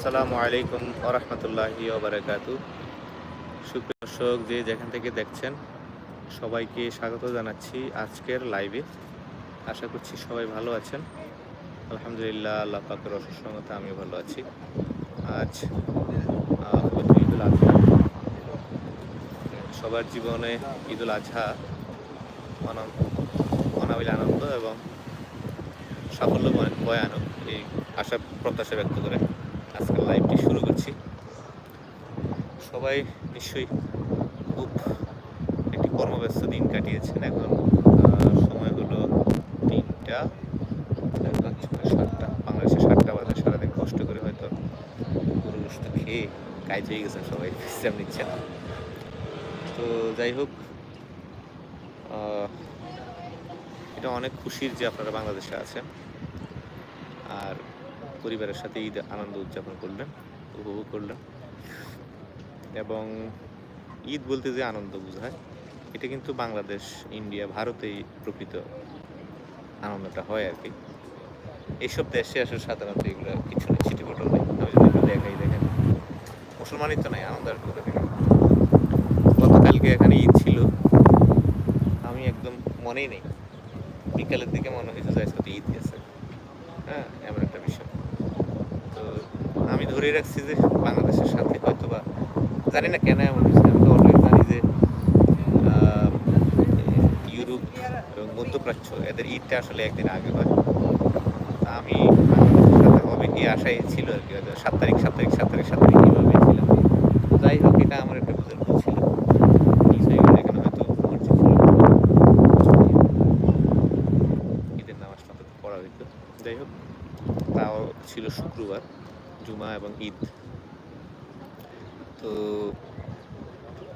আসসালামু আলাইকুম ওরহমতুল্লাহি ওবরাকাতু। সুপ্রিয় দর্শক, যে যেখান থেকে দেখছেন, সবাইকে স্বাগত জানাচ্ছি আজকের লাইভে। আশা করছি সবাই ভালো আছেন। আলহামদুলিল্লাহ, আল্লাহ পাকের অসুসংগতা আমিও ভালো আছি। আজ ঈদুল আজহা। সবার জীবনে ঈদুল আজহা অনাবিল আনন্দ এবং সাফল্য বয়- বয়ে এই আশা, প্রত্যাশা ব্যক্ত করে। আজকের লাইভটি শুরু করছি। সবাই নিশ্চয়ই খুব একটি কর্মব্যস্ত দিন কাটিয়েছেন। এখন সময় হলো তিনটা সাতটা। বাংলাদেশে সাতটা বাজে, সারাদিন কষ্ট করে হয়তো গরু গোস্ত খেয়ে কাজ হয়ে গেছেন সবাই বিশ্রাম নিচ্ছেন তো যাই হোক এটা অনেক খুশির যে আপনারা বাংলাদেশে আছেন। পরিবারের সাথে ঈদ, আনন্দ উদযাপন করলেন, উপভোগ করলেন। এবং ঈদ বলতে যে আনন্দ বোঝায়, এটা কিন্তু বাংলাদেশ, ইন্ডিয়া, ভারতেই প্রকৃত আনন্দটা হয় আর কি। এইসব দেশে আসলে সাধারণত এগুলো কিছু নেই ছিটি বটল নেই। আমি যদি দেখাই, দেখেন, মুসলমানই তো নাই আনন্দ আর গতকালকে এখানে ঈদ ছিল, আমি একদম মনেই নেই। বিকালের দিকে মনে হয়েছে যে আজকে ঈদ গেছে হ্যাঁ এমন একটা বিষয়। তো আমি ধরে রাখছি যে বাংলাদেশের সাথে হয়তো বা, জানি না কেন এমন হয়েছে, আমি তো অলরেডি জানি যে ইউরোপ এবং মধ্যপ্রাচ্য, এদের ঈদটা আসলে একদিন আগে হয়। আমি সাথে হবে কি আশাই ছিল আর কি সাত তারিখ সাত তারিখ সাত তারিখ সাত তারিখ এইভাবে ছিলাম। যাই হোক, এটা আমার একটা ভুলের ভুল ছিল মিস হয়ে গেছে এখানে হয়তো মসজিদ ছিল ঈদের নামাজটা তো পড়া হইতো যাই হোক তাও ছিল শুক্রবার, জুমা এবং ঈদ। তো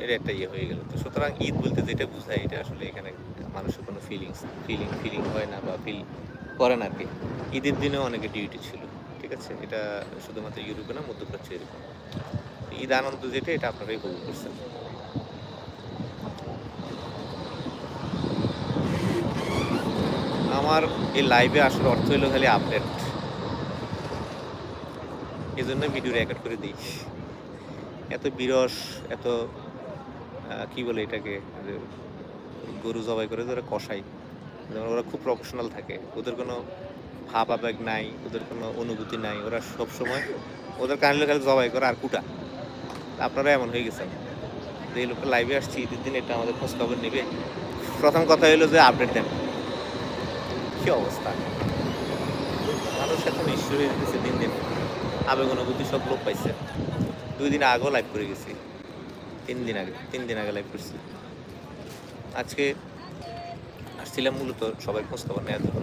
এর একটা ইয়ে হয়ে গেল। তো সুতরাং ঈদ বলতে যেটা বোঝায়, এটা আসলে এখানে মানুষের কোনো ফিলিংস ফিলিং ফিলিং হয় না বা ফিল করে না আর কি। ঈদের দিনেও অনেকে ডিউটি ছিল, ঠিক আছে? এটা শুধুমাত্র ইউরোপে না, মধ্যপ্রাচ্য এরকম। ঈদ আনন্দ যেটা, এটা আপনারাই উপভোগ করছেন। আমার এই লাইভে আসার অর্থ হলো খালি আপডেট এই জন্য ভিডিও রেকর্ড করে দিই। এত বিরস, এত কি বলে এটাকে? গরু জবাই করে যারা কষাই যেমন ওরা খুব প্রফেশনাল থাকে। ওদের কোনো ভাব আবেগ নাই, ওদের কোনো অনুভূতি নাই। ওরা সব সময় ওদের কাহিনী খালি জবাই করে আর কুটা। আপনারা এমন হয়ে গেছেন। যে এই লোকটা লাইভে আসছি, ঈদের দিন এটা আমাদের খোঁজ খবর নেবে। প্রথম কথা হলো যে আপডেট দেন। কি অবস্থা? মানুষ এখন ঈশ্বর যেতেছে দিন দিন আবেগ অনুভূতি সব লোক পাইছে। দুই দিন আগেও লাইভ করে গেছি। তিন দিন আগে, তিন দিন আগে লাইভ করছি। আজকে আসছিলাম মূলত সবাই খোঁজ খবর নেওয়ার জন্য।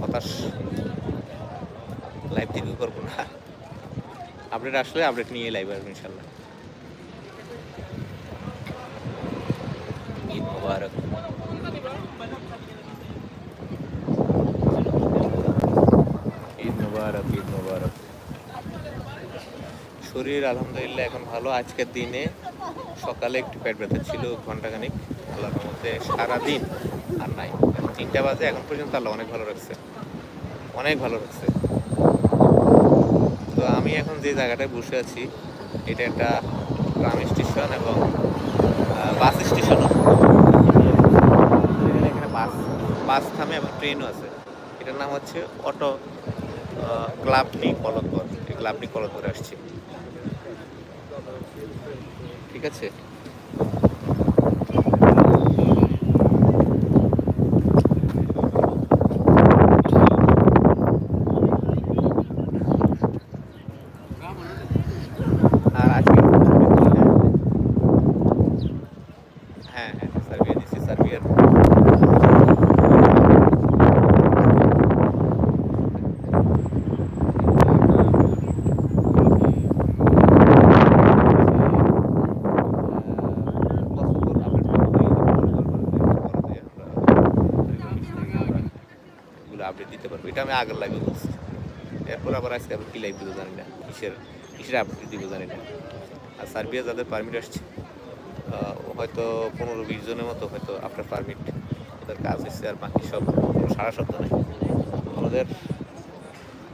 হতাশ। লাইভ দিকেও করব না। আপডেট আসলে আপডেট নিয়ে লাইভ আসব ইনশাল্লাহ। ঈদ মুবারক ঈদ মুবারক ঈদ মুবারক শরীর আলহামদুলিল্লাহ এখন ভালো। আজকের দিনে সকালে একটু পেট ব্যথা ছিল, ঘন্টাখানিক। আল্লাহর মধ্যে সারাদিন আর নাই। তিনটা বাজে, এখন পর্যন্ত আল্লাহ অনেক ভালো রাখছে। অনেক ভালো রাখছে। তো আমি এখন যে জায়গাটায় বসে আছি, এটা একটা ট্রাম স্টেশন এবং বাস স্টেশনও। এখানে বাস বাস থামে এবং ট্রেনও আছে। এটার নাম হচ্ছে অটো ক্লাবনি কলতবর এই ক্লাবনি কলতবরে আসছি। ঠিক আছে আর আজকে হ্যাঁ হ্যাঁ সার্বিয়া দিচ্ছি সার্বিয়ার এগুলো আপডেট দিতে পারব এটা আমি আগের লাইভে বলছি। এরপর আবার আজকে আবার কি লাইভ দিব জানি না, কিসের কিসের আপডেট দিব জানি না। আর সার্বিয়া যাদের পারমিট আসছে হয়তো পনেরো বিশ জনের মতো হয়তো আফটার পারমিট ওদের কাজ হচ্ছে আর বাকি সব কোনো সারা শব্দ নেই। ওদের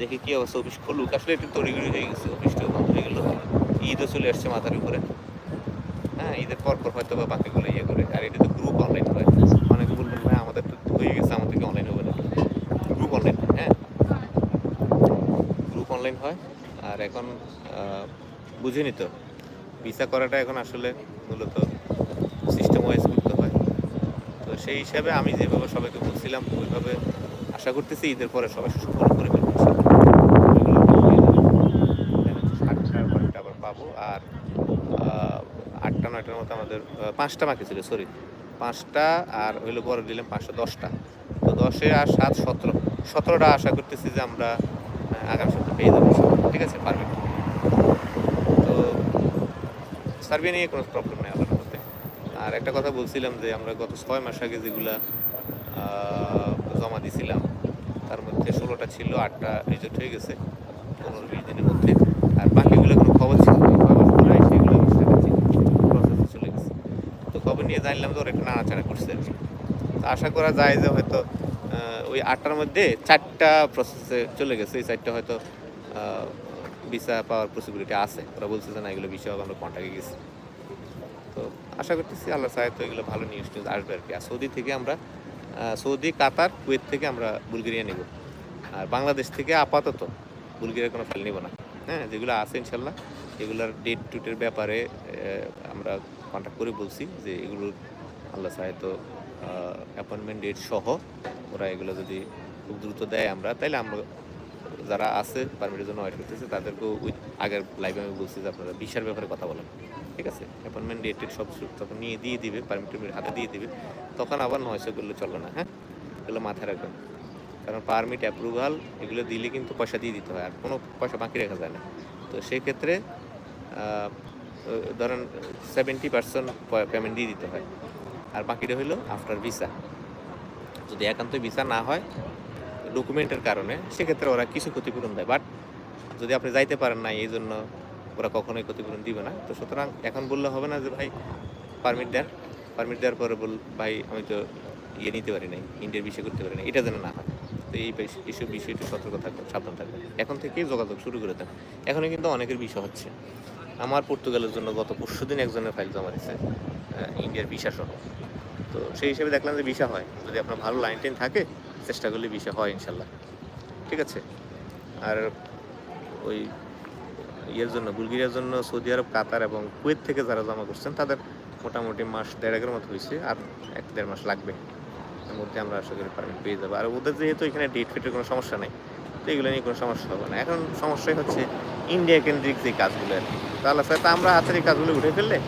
দেখি কি অবস্থা অফিস খুলুক। আসলে একটু তড়িগড়ি হয়ে গেছে, অফিসটাও বন্ধ হয়ে গেল। ঈদও চলে আসছে মাথার উপরে। হ্যাঁ ঈদের পর পর হয়তো বা বাকিগুলো ইয়ে করে। আর এটা তো গ্রুপ অনলাইন হয়। অনেকে বলবেন, ভাই, আমাদের তো হয়ে গেছে আমাদেরকে অনলাইন হবে না? গ্রুপ অনলাইন অনলাইন হয়। আর এখন বুঝিনি তো ভিসা করাটা এখন আসলে মূলত সিস্টেম ওয়াইজ করতে হয়। তো সেই হিসাবে আমি যেভাবে সবাইকে বলছিলাম, ওইভাবে আশা করতেছি ঈদের পরে সবাই সুফল করে আবার পাবো। আর আটটা, নয়টার মতো আমাদের পাঁচটা বাকি ছিল সরি পাঁচটা আর হইল বড় দিলাম পাঁচশো দশটা। তো দশে আর সাত, সতেরো, সতেরোটা আশা করতেছি যে আমরা আগামী সপ্তাহে পেয়ে যাব ঠিক আছে? পারমিট তো সার্ভে নিয়ে কোনো প্রবলেম নেই আল্লাহর মধ্যে আর একটা কথা বলছিলাম যে আমরা গত ছয় মাস আগে যেগুলা জমা দিছিলাম, তার মধ্যে ষোলোটা ছিল, আটটা রিজেক্ট হয়ে গেছে, পনেরো বিশ দিনের মধ্যে। আর বাকিগুলো কোনো খবর ছিল চলে গেছে। তো খবর নিয়ে জানলাম যে ওরা একটু নাড়াচাড়া করছে আর কি। তো আশা করা যায় যে হয়তো ওই আটটার মধ্যে চারটা প্রসেসে চলে গেছে। এই চারটা হয়তো ভিসা পাওয়ার পসিবিলিটি আছে। ওরা বলছে যে না, এগুলো বিষয় আমরা কন্ট্যাক্টে গেছি। তো আশা করতেছি আল্লাহ সাহেব তো এগুলো ভালো নিউজ টিউজ আসবে আর কি। আর সৌদি থেকে আমরা সৌদি, কাতার, কুয়েত থেকে আমরা বুলগেরিয়া নেব। আর বাংলাদেশ থেকে আপাতত বুলগেরিয়ার কোনো ফাইল নেব না। হ্যাঁ যেগুলো আছে ইনশাল্লাহ, এগুলোর ডেট টুটের ব্যাপারে আমরা কন্ট্যাক্ট করে বলছি যে এগুলোর আল্লাহ সাহেব তো অ্যাপয়েন্টমেন্ট ডেট সহ ওরা এগুলো যদি খুব দ্রুত দেয় আমরা, তাইলে আমরা যারা আছে পারমিটের জন্য ওয়েট করতেছে, তাদেরকেও ওই আগের লাইভে আমি বলছি যে আপনারা বিশার ব্যাপারে কথা বলেন, ঠিক আছে? অ্যাপয়েন্টমেন্ট ডেটের সব তখন নিয়ে দিয়ে দিবে পারমিট হাতে দিয়ে দিবে, তখন আবার নয়শো করলে চলবে না হ্যাঁ? এগুলো মাথায় রাখবেন। কারণ পারমিট অ্যাপ্রুভাল এগুলো দিলে কিন্তু পয়সা দিয়ে দিতে হয়, আর কোনো পয়সা বাকি রাখা যায় না। তো সেক্ষেত্রে ধরেন সেভেন্টি পার্সেন্ট পেমেন্ট দিয়ে দিতে হয়। আর বাকিটা হইল আফটার ভিসা যদি একান্ত ভিসা না হয় ডকুমেন্টের কারণে, সেক্ষেত্রে ওরা কিছু ক্ষতিপূরণ দেয়। বাট যদি আপনি যাইতে পারেন না এই জন্য ওরা কখনোই ক্ষতিপূরণ দিবে না। তো সুতরাং এখন বললে হবে না যে, ভাই পারমিট দেন। পারমিট দেওয়ার পরে বল, ভাই, আমি তো ইয়ে নিতে পারি নাই ইন্ডিয়ার বিষয় করতে পারি না এটা যেন না হয়। তো এই এইসব বিষয়ে একটু সতর্ক থাকবেন সাবধান থাকবেন এখন থেকেই যোগাযোগ শুরু করে দেন। এখনও কিন্তু অনেকের বিষয় হচ্ছে। আমার পর্তুগালের জন্য গত পরশু দিন একজনের ফাইল জমা দিচ্ছে ইন্ডিয়ার ভিসা তো সেই হিসেবে দেখলাম যে ভিসা হয়। যদি আপনার ভালো লাইন টাইন থাকে, চেষ্টা করলে ভিসা হয় ইনশাল্লাহ। ঠিক আছে? আর ওই ইয়ের জন্য, বুলগেরিয়ার জন্য সৌদি আরব, কাতার এবং কুয়েত থেকে যারা জমা করছেন, তাদের মোটামুটি মাস দেড়েকের মতো হয়েছে, আর এক দেড় মাস লাগবে। এর মধ্যে আমরা আশা করি পারমিট পেয়ে যাব। আর ওদের যেহেতু এখানে ডেট ফেটের কোনো সমস্যা নেই, তো এগুলো নিয়ে কোনো সমস্যা হবে না। এখন সমস্যাই হচ্ছে ইন্ডিয়া কেন্দ্রিক যে কাজগুলো আর কি। তাহলে আমরা হাতের এই কাজগুলো উঠে ফেললে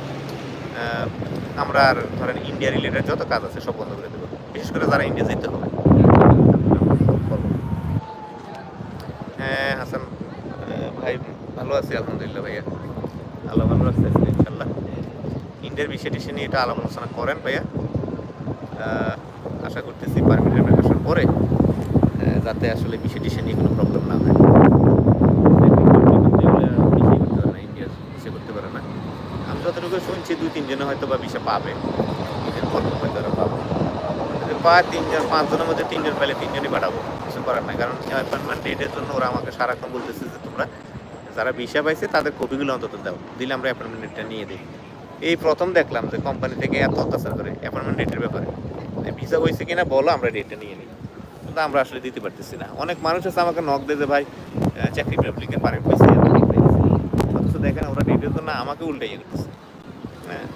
আমরা আর ধরেন ইন্ডিয়া রিলেটেড যত কাজ আছে সব বন্ধ করে দেবো। বিশেষ করে যারা ইন্ডিয়া যেতে হবে। হ্যাঁ হাসান ভাই, ভালো আছি, আলহামদুলিল্লাহ ভাইয়া। আল্লাহ ভালো রাখছে ইনশাল্লাহ ইন্ডিয়ার বিষয় টিষয় নিয়ে এটা আলাপ আলোচনা করেন ভাইয়া। আশা করতেছি পারমিটের আসার পরে যাতে আসলে বিষয় টিষয় নিয়ে কোনো প্রবলেম না হয় ইন্ডিয়া বিষয় করতে পারে না আমি যতটুকু দুই তিনজনে হয়তো বা বিষয় পাবে। ঈদের পর হয়তো যদি তিনজন, পাঁচজনের মধ্যে তিনজন পেলে তিনজনই পাঠাবো। কিছু করার নাই, কারণ অ্যাপয়েন্টমেন্ট ডেটের জন্য ওরা আমাকে সারাক্ষণ বলতেছে যে তোমরা যারা ভিসা পাইছে তাদের কপিগুলো অন্তত দাও। দিলে আমরা অ্যাপয়েন্টমেন্ট ডেটটা নিয়ে দিই। এই প্রথম দেখলাম যে কোম্পানি থেকে এত অত্যাচার করে অ্যাপয়েন্টমেন্ট ডেটের ব্যাপারে। ভিসা হয়েছে কিনা বলো, আমরা ডেটটা নিয়ে নিই। কিন্তু আমরা আসলে দিতে পারতেছি না। অনেক মানুষ আছে আমাকে নক দেয় ভাই চাকরি পারেন পেয়েছি অথচ দেখেন ওরা ডেটের জন্য আমাকে উল্টাইয়ে করতেছে হ্যাঁ।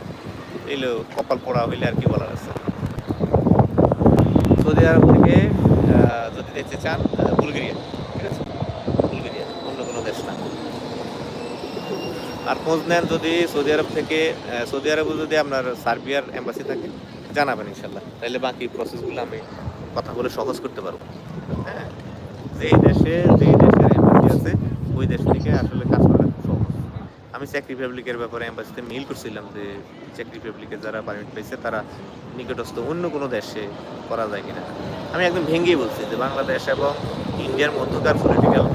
কপাল পড়া হইলে আর কি বলার আছে। সৌদি আরব থেকে যদি দেখতে চান বুলগেরিয়া অন্য কোনো দেশ না। আর খোঁজ নেন যদি সৌদি আরব থেকে সৌদি আরবে যদি আপনার সার্বিয়ার এম্বাসি থাকে, জানাবেন ইনশাল্লাহ। তাহলে বাকি প্রসেসগুলো আমি কথা বলে সহজ করতে পারব। হ্যাঁ যেই দেশে, যেই দেশের এম্বাসি আছে, ওই দেশ থেকে আসলে কাজ করা আমি চেক রিপাবলিকের ব্যাপারে এম্বাসিতে মেইল করছিলাম যে চেক রিপাবলিকের যারা পারমিট পেয়েছে তারা নিকটস্থ অন্য কোনো দেশে করা যায় কিনা। আমি একদম ভেঙেই বলছি যে বাংলাদেশ এবং ইন্ডিয়ার মধ্যকার পলিটিক্যাল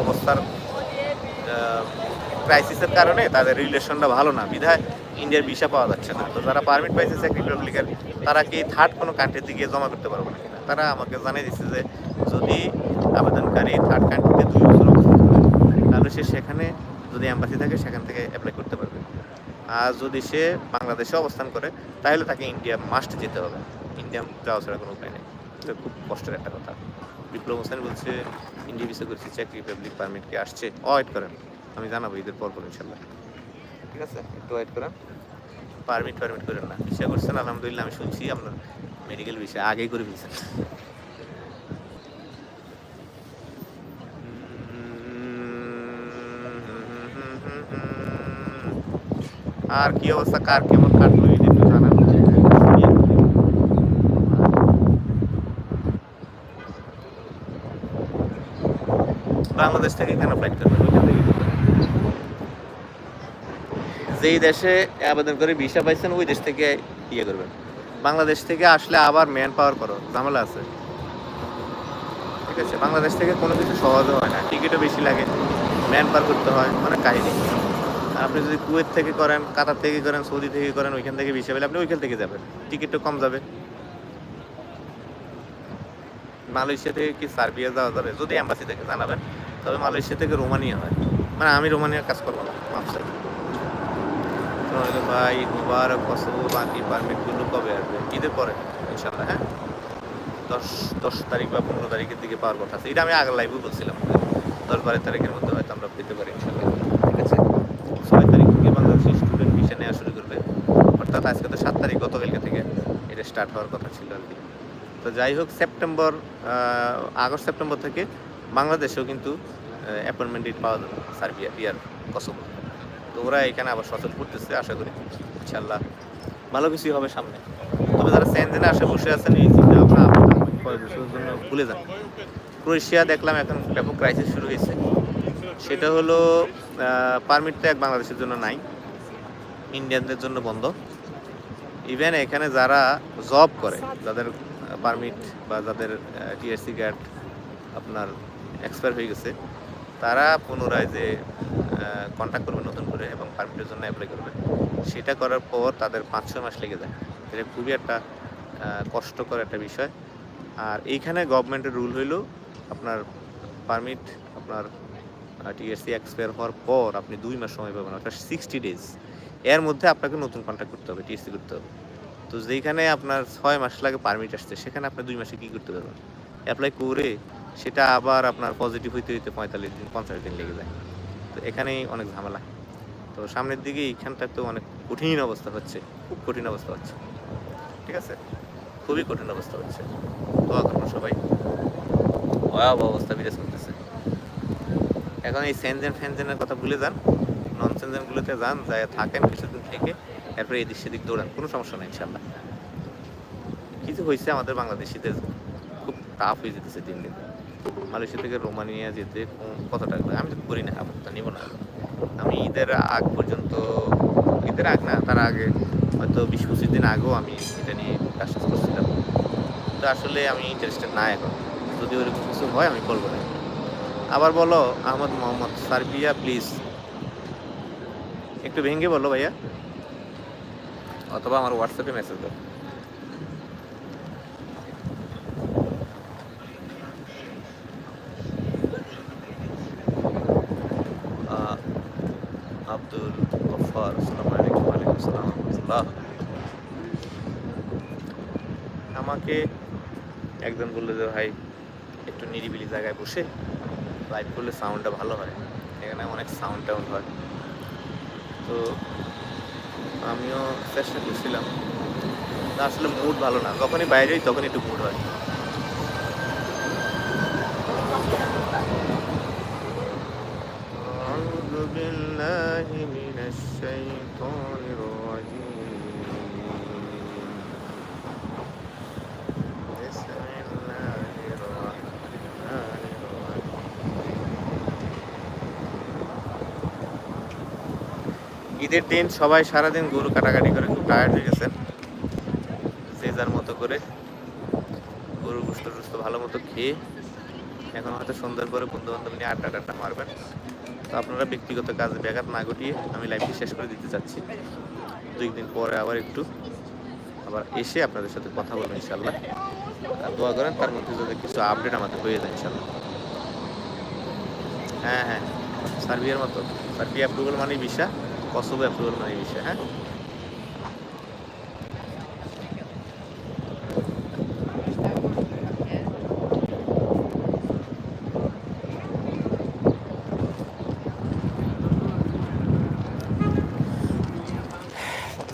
অবস্থার ক্রাইসিসের কারণে তাদের রিলেশনটা ভালো না। বিধায় ইন্ডিয়ার ভিসা পাওয়া যাচ্ছে না। তো যারা পারমিট পাইছে চেক রিপাবলিকের তারা কি থার্ড কোনো কান্ট্রিতে গিয়ে জমা করতে পারব না কিনা? তারা আমাকে জানিয়ে দিচ্ছে যে যদি আবেদনকারী থার্ড কান্ট্রিতে দুই বছর তাহলে সে সেখানে যদি অ্যাম্বাসি থাকে, সেখান থেকে অ্যাপ্লাই করতে পারবে। আর যদি সে বাংলাদেশে অবস্থান করে, তাহলে তাকে ইন্ডিয়া মাস্ট যেতে হবে। ইন্ডিয়া যাওয়া ছাড়া কোনো উপায় নেই। এটা খুব কষ্টের একটা কথা। বিপ্লব হোসেন বলছে ইন্ডিয়া ভিসা করছে চেক রিপাবলিক পারমিট কি আসছে? ওয়েট করেন। আমি জানাব ঈদের পর পর ইনশাল্লাহ। ঠিক আছে? একটু ওয়েট করেন। পারমিট পারমিট করেন না। ভিসা করছেন, আলহামদুলিল্লাহ, আমি শুনছি, আপনার মেডিকেল ভিসা আগেই করে ফেলছেন। আর কি অবস্থা? কার কেমন কাটলো এটা একটু বাংলাদেশ থেকে কেন ফ্লাইট করবেন, ওইখান থেকে। যেই দেশে আবেদন করে ভিসা পাইছেন, ওই দেশ থেকে ইয়ে করবেন। বাংলাদেশ থেকে আসলে আবার ম্যান পাওয়ার করো, ঝামেলা আছে। ঠিক আছে, বাংলাদেশ থেকে কোনো কিছু সহজে হয় না, টিকিটও বেশি লাগে, ম্যান পার করতে হয় অনেক কাহিনী। আর আপনি যদি কুয়েত থেকে করেন, কাতার থেকে করেন, সৌদি থেকে করেন, ওইখান থেকে ভিসা পেলে আপনি ওইখান থেকে যাবেন। টিকিটও কম যাবে। মালয়েশিয়া থেকে কি সার্বিয়া যাওয়া যাবে? যদি অ্যাম্বাসি থেকে জানাবেন, তবে মালয়েশিয়া থেকে রোমানিয়া হয়। মানে আমি রোমানিয়ার কাজ করব না ভাই, মুবারক কসবো বাকি পারমিটগুলো কবে আসবে? ঈদের পরে ইনশাল্লাহ হ্যাঁ? দশ দশ তারিখ বা পনেরো তারিখের দিকে পাওয়ার কথা আছে। এটা আমি আগের লাইভে বলছিলাম। দশ বারো তারিখের মধ্যে হয়তো আমরা পেতে পারি ইনশাল্লাহ ঠিক আছে ছয় তারিখ থেকে বাংলাদেশের স্টুডেন্ট ভিসা নেওয়া শুরু করবে অর্থাৎ আজকে তো সাত তারিখ গতকালকে থেকে এটা স্টার্ট হওয়ার কথা ছিল আর কি। তো যাই হোক সেপ্টেম্বর আগস্ট সেপ্টেম্বর থেকে বাংলাদেশেও কিন্তু অ্যাপয়েন্টমেন্ট ডেট পাওয়া যাবে সার্বিয়া বিয়ার কসবো তো ওরা এখানে আবার সচল করতেছে, আশা করি। ইনশাল্লাহ ভালো কিছুই হবে সামনে। তবে যারা সেনজেনে আসে বসে আছেন, এই চিন্তা ভাবনা কয়েক বছরের জন্য ভুলে যান। ক্রোয়েশিয়া দেখলাম এখন ব্যাপক ক্রাইসিস শুরু হয়েছে। সেটা হলো পারমিট এক বাংলাদেশের জন্য নাই ইন্ডিয়ানদের জন্য বন্ধ। ইভেন এখানে যারা জব করে, যাদের পারমিট বা যাদের টিএসসি কার্ড আপনার এক্সপায়ার হয়ে গেছে, তারা পুনরায় যে কন্ট্যাক্ট করবে নতুন করে এবং পারমিটের জন্য অ্যাপ্লাই করবে, সেটা করার পর তাদের পাঁচ ছয় মাস লেগে যায়। এটা খুবই একটা কষ্টকর একটা বিষয়। আর এইখানে গভর্নমেন্টের রুল হইল, আপনার পারমিট আপনার টিএসসি এক্সপায়ার হওয়ার পর আপনি দুই মাস সময় পাবেন, অর্থাৎ সিক্সটি ডেজ এর মধ্যে আপনাকে নতুন কন্ট্যাক্ট করতে হবে টিএসসি করতে হবে। তো যেখানে আপনার ছয় মাস লাগে পারমিট আসছে, সেখানে আপনি দুই মাসে কী করতে পারবেন? অ্যাপ্লাই করে সেটা আবার আপনার পজিটিভ হইতে হইতে পঁয়তাল্লিশ দিন, পঞ্চাশ দিন লেগে যায়। তো এখানেই অনেক ঝামেলা। তো সামনের দিকে এইখানটা তো অনেক কঠিন অবস্থা হচ্ছে, খুব কঠিন অবস্থা হচ্ছে। ঠিক আছে? খুবই কঠিন অবস্থা হচ্ছে। দোয়া করুন সবাই। ভয়াবহ অবস্থা বিরাজ করতেছে। এখন এই সেনজেন ফ্যানজেনের কথা ভুলে যান। নন সেনজেনগুলোতে যান যায় থাকেন কিছুদিন থেকে, এরপরে এদিক সেদিক দৌড়ান, কোনো সমস্যা নেই ইনশাল্লাহ কিছু হয়েছে আমাদের বাংলাদেশিদের, খুব টাফ হয়ে যেতেছে দিন দিন। মালয়েশিয়া থেকে রোমানিয়া যেতে কত টাকা আমি তো করি না, আপত্তি নিব না। আমি ঈদের আগ পর্যন্ত, ঈদের আগ না, তার আগে, হয়তো বিশ পঁচিশ দিন আগেও আমি এটা নিয়ে কাজ করছিলাম তো আসলে আমি ইন্টারেস্টেড না এখন। যদি ওরকম কিছু হয়, আমি করব না। আবার বলো, আহমদ মোহাম্মদ সার্বিয়া প্লিজ একটু ভেঙে বলো ভাইয়া। অথবা আমার হোয়াটসঅ্যাপে মেসেজ দাও। আব্দুল গফার, আসসালামু আলাইকুম আসসালাম আমাকে একজন বলল যে, ভাই, একটু নিরিবিলি জায়গায় বসে লাইভ করলে সাউন্ডটা ভালো হয়। এখানে অনেক সাউন্ড টাউন্ড হয়। তো আমিও চেষ্টা করছিলাম তা আসলে মুড ভালো না যখনই বাইরে হই তখন একটু মুড হয় أعوذ بالله من الشيطان الرجيم ঈদের দিন সবাই সারাদিন গরু কাটাকাটি করে খুব টায়ার্ড হয়ে গেছেন যে যার মতো করে গরু গুস্ত টুস্ত ভালো মতো খেয়ে এখন হয়তো সন্ধ্যার পরে বন্ধু বান্ধব নিয়ে আড্ডা টাড্ডা মারবেন। তো আপনারা ব্যক্তিগত কাজে ব্যাঘাত না ঘটিয়ে আমি লাইফটি শেষ করে দিতে চাচ্ছি। দুই দিন পরে আবার একটু আবার এসে আপনাদের সাথে কথা বলব ইনশাল্লাহ দোয়া করেন তার মধ্যে যদি কিছু আপডেট আমাদের হয়ে যায় ইনশাল্লাহ হ্যাঁ হ্যাঁ সার্বিয়ার মতো। সার্বিয়া অ্যাপ্রুভাল মানে ভিসা। কসোভো অ্যাপ্রুভাল মানে ভিসা হ্যাঁ?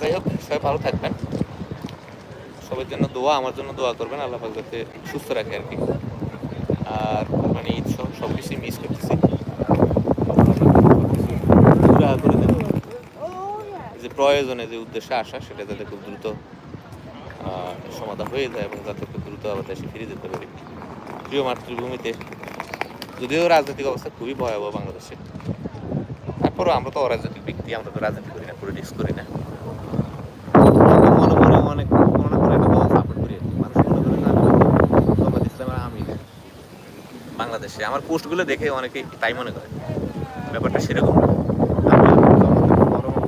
যাই হোক, সবাই ভালো থাকবেন। সবার জন্য দোয়া, আমার জন্য দোয়া করবেন। আল্লাহ যাতে সুস্থ রাখে আর কি। আর মানে ঈদ সব সব কিছুই মিস করতেছি পুরা করে দেন। যে প্রয়োজনে যে উদ্দেশ্যে আসা, সেটা যাতে খুব দ্রুত সমাধান হয়ে যায় এবং যাতে খুব দ্রুত আবার দেশে ফিরে যেতে পারি। প্রিয় মাতৃভূমিতে, যদিও রাজনৈতিক অবস্থা খুবই ভয়াবহ বাংলাদেশে, তারপরেও আমরা তো অরাজনৈতিক ব্যক্তি, আমরা তো রাজনীতি করি না পলিটিক্স করি না। অনেক, মনে করে আমি বাংলাদেশে আমার পোস্টগুলো দেখে অনেকেই তাই মনে করে। ব্যাপারটা সেরকম না। আমি জামাতের পরম-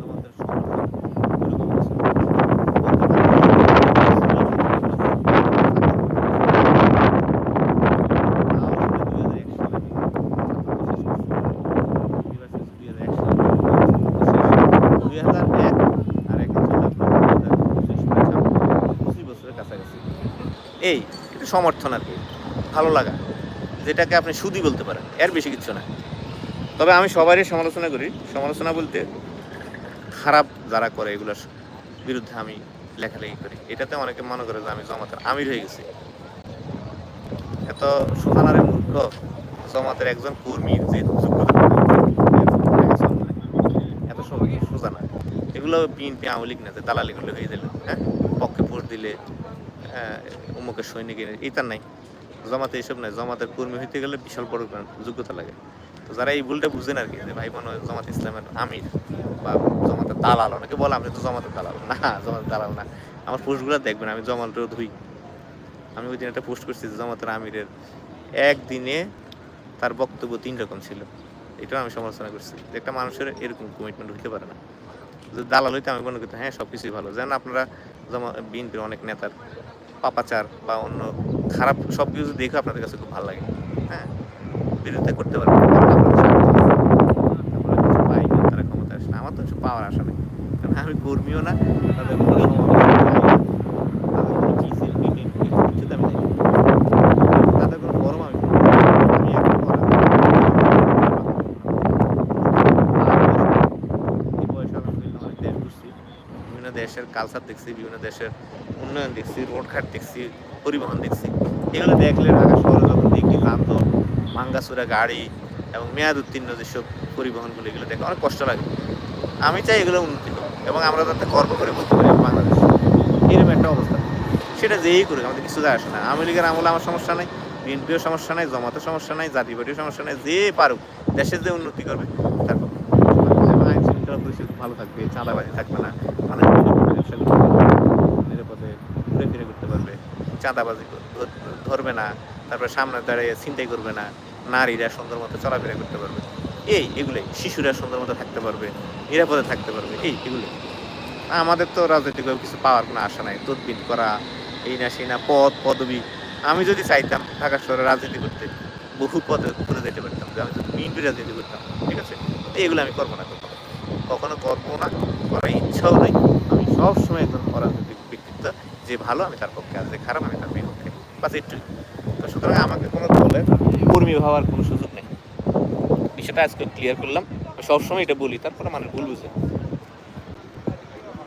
জামাতের সমর্থক, এরকম কিছু। এই এটা সমর্থন আর কি, ভালো লাগা, যেটাকে আপনি শুধুই বলতে পারেন, এর বেশি কিছু না। তবে আমি সবারই সমালোচনা করি, সমালোচনা বলতে খারাপ যারা করে এগুলোর বিরুদ্ধে আমি লেখালেখি করি। এটাতে অনেকে মনে করে যে আমি জমাতের আমির হয়ে গেছি। এত সুখানারে মূর্খ, জমাতের একজন কর্মীর যে এত সহজ সোজা না। এগুলো বিএনপি আওয়ামী লীগ না যে দালালি করলে হয়ে দিলে হ্যাঁ? পক্ষে ভোট দিলে হ্যাঁ, অমুকের সৈনিকের এটা নাই। জমাতে এইসব নাই। জমাতের কর্মী হইতে গেলে বিশাল বড় যোগ্যতা লাগে। তো যারা এই ভুলটা বুঝেন আর কি যে ভাই হয় জমাত ইসলামের আমির বা জমাতের দালাল অনেকে বলে আমি তো জমাতের দালাল। না জমাতের দালাল না। আমার পোস্টগুলো দেখবেন আমি জমাতেও ধুই। আমি ওই দিন একটা পোস্ট করছি যে জমাতের আমিরের একদিনে তার বক্তব্য তিন রকম ছিল। এটাও আমি সমালোচনা করছি। যে একটা মানুষের এরকম কমিটমেন্ট হইতে পারে না। যে দালাল হইতে আমি মনে করতাম হ্যাঁ সব কিছুই ভালো। যেন আপনারা যেমন বিএনপির অনেক নেতার পাপাচার বা অন্য খারাপ সব কিছু দেখে আপনাদের কাছে খুব ভালো লাগে। হ্যাঁ? বিরোধিতা করতে পারবেন। না, আমার তো কিছু পাওয়ার নেই। কারণ না দেশের কালচার দেখছি বিভিন্ন দেশের উন্নয়ন দেখছি, রোডঘাট দেখছি, পরিবহন দেখছি। এগুলো দেখলে ঢাকা শহরে যখন দেখি, ক্লান্ত, ভাঙ্গাচুরা গাড়ি এবং মেয়াদ উত্তীর্ণ যেসব পরিবহনগুলো, এগুলো দেখে অনেক কষ্ট লাগে। আমি চাই এগুলো উন্নতি হোক এবং আমরা যাতে গর্ব করে বলতে পারি বাংলাদেশ। এরকম একটা অবস্থা। সেটা যেই করুক, আমাদের কিছু যায় আসে না। আওয়ামী লীগের আমলে আমার সমস্যা নাই, বিএনপিও সমস্যা নাই জমাতের সমস্যা নাই, জাতীয় পার্টির সমস্যা নাই, যে পারুক, দেশের যে উন্নতি করবে তারপর আইন শৃঙ্খলা পরিস্থিতি ভালো থাকবে, চাঁদাবাজি থাকবে না মানুষ নিরাপদে ব্যবসা করতে পারবে নিরাপদে ঘুরে ফিরে করতে পারবে চাঁদাবাজি ধর- ধরবে না, তারপরে সামনে দাঁড়িয়ে চিন্তাই করবে না, নারীরা সুন্দর মতো চলাফেরা করতে পারবে। এই এগুলোই, শিশুরা সুন্দর মতো থাকতে পারবে, নিরাপদে থাকতে পারবে, এই এগুলোই। আমাদের তো রাজনৈতিকভাবে কিছু পাওয়ার কোনো আশা নাই তদবির করা, এই না সেই না পদ পদবি। আমি যদি চাইতাম ঢাকা শহরে রাজনীতি করতে, বহু পদে উপরে যেতে পারতাম, যে আমি যদি বিএনপি রাজনীতি করতাম, ঠিক আছে? এগুলো আমি করব না কখনো। কখনো করব না, করার ইচ্ছাও নেই। আমি সবসময় অরাজনৈতিক ব্যক্তিত্ব যে ভালো, আমি তার পক্ষে আর যে খারাপ, আমি তার বিপক্ষে বাস একটু তো সুতরাং আমাকে কোনো বলে কর্মী হওয়ার কোনো সুযোগ নেই। বিষয়টা আজকে ক্লিয়ার করলাম। সবসময় এটা বলি, তারপরে মানুষ ভুল বুঝে।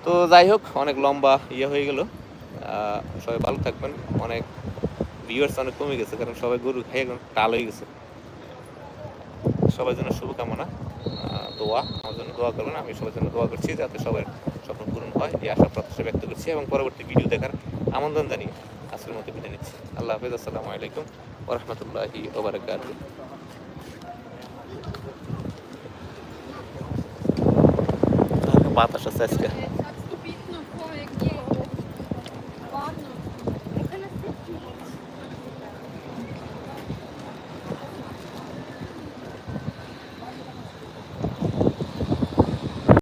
তো যাই হোক, অনেক লম্বা ইয়ে হয়ে গেল। সবাই ভালো থাকবেন। অনেক ভিউয়ার্স অনেক কমে গেছে, কারণ সবাই গরু খাই এখন টাল হয়ে গেছে। সবার জন্য শুভকামনা। দোয়া, আমার জন্য দোয়া করবেন। আমি সবার জন্য দোয়া করছি যাতে সবার স্বপ্ন পূরণ হয়, এই আশা প্রত্যাশা ব্যক্ত করছি এবং পরবর্তী ভিডিও দেখার আমন্ত্রণ জানিয়ে আজকের মধ্যে বিদায় নিচ্ছি। আল্লাহ হাফিজ, আসসালামু আলাইকুম ওরহমতুল্লাহি ওবরাকাত বাতাস আছে আজকে।